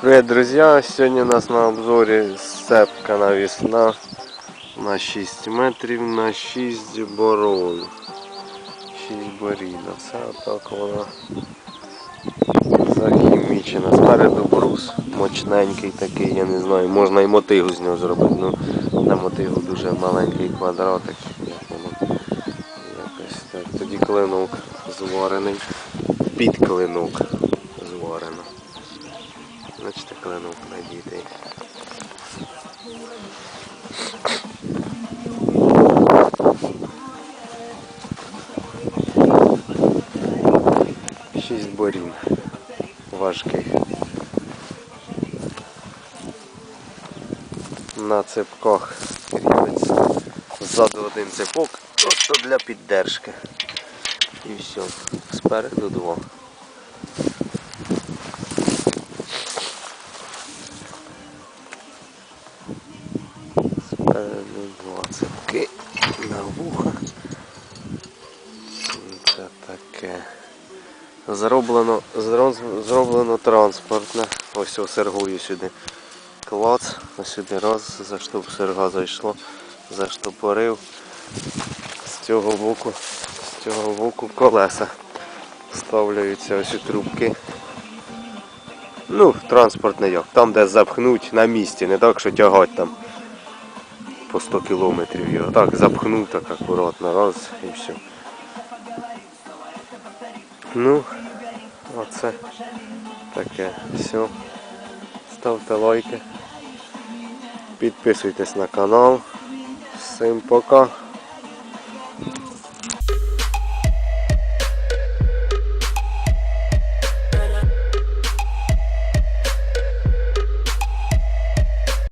Привет, друзья! Сьогодні у нас на обзорі сцепка навісна на 6 метрів на 6 боров. 6 борів. Це отак вона захімічена. Спереду брус мощненький такий, я не знаю, можна і мотигу з нього зробити. Ну, на мотигу дуже маленький квадратик. Так. Тоді клинок зварений. Під клинок зварено. Значить, клинок надійти. Шість борів важких. На цепках кріпиться. Ззаду один цепок, просто для піддержки. І все. Спереду два. Спереду два цепки на вуха. Це таке. Зроблено, зро- зроблено транспортне. Ось о, сергую сюди. Клац, ось сюди раз, заштоп серга зайшло, заштопорив. Цього боку, з цього боку колеса. Ставляються ось трубки. Ну, транспортне як. Там, де запхнуть на місці, не так, що тягать там по 100 кілометрів його. Так, запхнув так акуратно, раз і все. Ну, оце таке. Все. Ставте лайки. Підписуйтесь на канал. Всім пока.